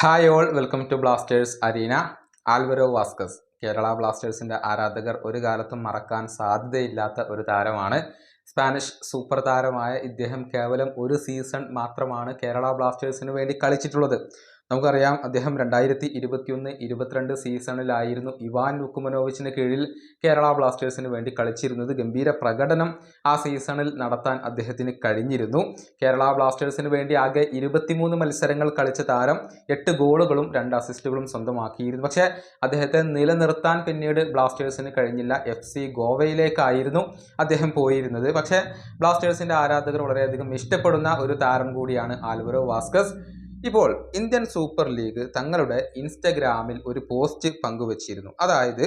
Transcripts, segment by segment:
Hi all welcome to Blasters arena Alvaro Vazquez Kerala ബ്ലാസ്റ്റേഴ്സിന്റെ ആരാധകർ ഒരു കാലത്തും മറക്കാൻ സാധ്യതയില്ലാത്ത ഒരു താരമാണ്. സ്പാനിഷ് സൂപ്പർ താരമായ ഇദ്ദേഹം കേവലം ഒരു സീസൺ മാത്രമാണ് കേരള ബ്ലാസ്റ്റേഴ്സിന് വേണ്ടി കളിച്ചിട്ടുള്ളത്. നമുക്കറിയാം അദ്ദേഹം രണ്ടായിരത്തി ഇരുപത്തിയൊന്ന് ഇരുപത്തിരണ്ട് സീസണിലായിരുന്നു ഇവാൻ ലുക്കുമനോവിച്ചിന് കീഴിൽ കേരള ബ്ലാസ്റ്റേഴ്സിന് വേണ്ടി കളിച്ചിരുന്നത്. ഗംഭീര പ്രകടനം ആ സീസണിൽ നടത്താൻ അദ്ദേഹത്തിന് കഴിഞ്ഞിരുന്നു. കേരള ബ്ലാസ്റ്റേഴ്സിന് വേണ്ടി ആകെ ഇരുപത്തിമൂന്ന് മത്സരങ്ങൾ കളിച്ച താരം എട്ട് ഗോളുകളും രണ്ട് അസിസ്റ്റുകളും സ്വന്തമാക്കിയിരുന്നു. പക്ഷേ അദ്ദേഹത്തെ നിലനിർത്താൻ പിന്നീട് ബ്ലാസ്റ്റേഴ്സിന് കഴിഞ്ഞില്ല. എഫ് സി ഗോവയിലേക്കായിരുന്നു അദ്ദേഹം പോയിരുന്നത്. പക്ഷേ ബ്ലാസ്റ്റേഴ്സിന്റെ ആരാധകർ വളരെയധികം ഇഷ്ടപ്പെടുന്ന ഒരു താരം കൂടിയാണ് ആൽവറോ വാസ്കസ്. ഇപ്പോൾ ഇന്ത്യൻ സൂപ്പർ ലീഗ് തങ്ങളുടെ ഇൻസ്റ്റഗ്രാമിൽ ഒരു പോസ്റ്റ് പങ്കുവച്ചിരുന്നു. അതായത്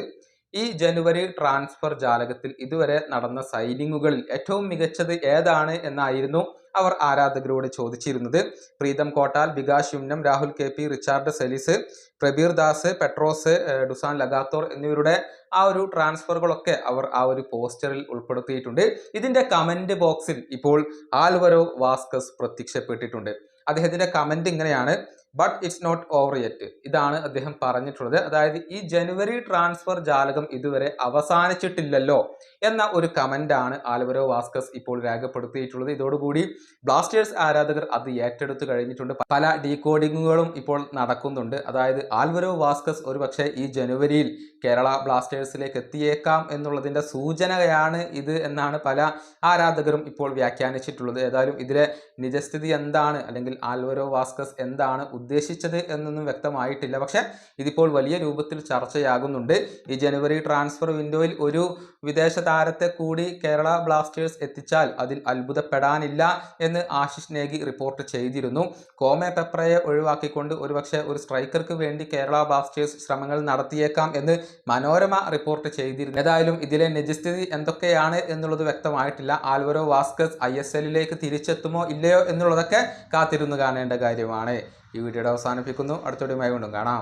ഈ ജനുവരി ട്രാൻസ്ഫർ ജാലകത്തിൽ ഇതുവരെ നടന്ന സൈനിങ്ങുകളിൽ ഏറ്റവും മികച്ചത് ഏതാണ് എന്നായിരുന്നു അവർ ആരാധകരോട് ചോദിച്ചിരുന്നത്. Pritam Kotal Bikash Yumnam Rahul K P Richard Celis Prabir Das Petros Dusan Lagator എന്നിവരുടെ ആ ഒരു ട്രാൻസ്ഫറുകളൊക്കെ അവർ ആ ഒരു പോസ്റ്ററിൽ ഉൾപ്പെടുത്തിയിട്ടുണ്ട്. ഇതിന്റെ കമന്റ് ബോക്സിൽ ഇപ്പോൾ ആൽവരോ വാസ്കസ് പ്രത്യക്ഷപ്പെട്ടിട്ടുണ്ട്. അദ്ദേഹത്തിന്റെ കമന്റ് ഇങ്ങനെയാണ് but it's not over yet ഇതാണ് അദ്ദേഹം പറഞ്ഞിട്ടുള്ളത്. അതായത് ഈ ജനുവരി ട്രാൻസ്ഫർ ജാലകം ഇതുവരെ അവസാനിച്ചിട്ടില്ലല്ലോ എന്ന ഒരു കമന്റാണ് ആലുവരോ വാസ്കസ് ഇപ്പോൾ രേഖപ്പെടുത്തിയിട്ടുള്ളത്. ഇതോടുകൂടി ബ്ലാസ്റ്റേഴ്സ് ആരാധകർ അത് ഏറ്റെടുത്തു കഴിഞ്ഞിട്ടുണ്ട്. പല ഡീകോഡിങ്ങുകളും ഇപ്പോൾ നടക്കുന്നുണ്ട്. അതായത് ആൽവരോ വാസ്കസ് ഒരുപക്ഷെ ഈ ജനുവരിയിൽ കേരള ബ്ലാസ്റ്റേഴ്സിലേക്ക് എത്തിയേക്കാം എന്നുള്ളതിന്റെ സൂചനയാണ് ഇത് എന്നാണ് പല ആരാധകരും ഇപ്പോൾ വ്യാഖ്യാനിച്ചിട്ടുള്ളത്. ഏതായാലും ഇതിലെ നിജസ്ഥിതി എന്താണ്? അല്ലെങ്കിൽ ആൽവരോ വാസ്കസ് എന്താണ് ഉദ്ദേശിച്ചത് എന്നൊന്നും വ്യക്തമായിട്ടില്ല. പക്ഷേ ഇതിപ്പോൾ വലിയ രൂപത്തിൽ ചർച്ചയാകുന്നുണ്ട്. ഈ ജനുവരി ട്രാൻസ്ഫർ വിൻഡോയിൽ ഒരു വിദേശ താരത്തെ കൂടി കേരള ബ്ലാസ്റ്റേഴ്സ് എത്തിച്ചാൽ അതിൽ അത്ഭുതപ്പെടാനില്ല എന്ന് ആശിഷ് നേഗി റിപ്പോർട്ട് ചെയ്തിരുന്നു. കോമെ പെപ്രയെ ഒഴിവാക്കിക്കൊണ്ട് ഒരുപക്ഷെ ഒരു സ്ട്രൈക്കർക്ക് വേണ്ടി കേരള ബ്ലാസ്റ്റേഴ്സ് ശ്രമങ്ങൾ നടത്തിയേക്കാം എന്ന് മനോരമ റിപ്പോർട്ട് ചെയ്തിരുന്നു. ഏതായാലും ഇതിലെ നിജസ്ഥിതി എന്തൊക്കെയാണ് എന്നുള്ളത് വ്യക്തമായിട്ടില്ല. ആൽവരോ വാസ്കസ് ഐ തിരിച്ചെത്തുമോ ഇല്ലയോ എന്നുള്ളതൊക്കെ കാത്തിരുന്ന് കാണേണ്ട കാര്യമാണ്. ഈ വീഡിയോയുടെ അവസാനിപ്പിക്കുന്നു. അടുത്തൊടിയുമായി വീണ്ടും കാണാം.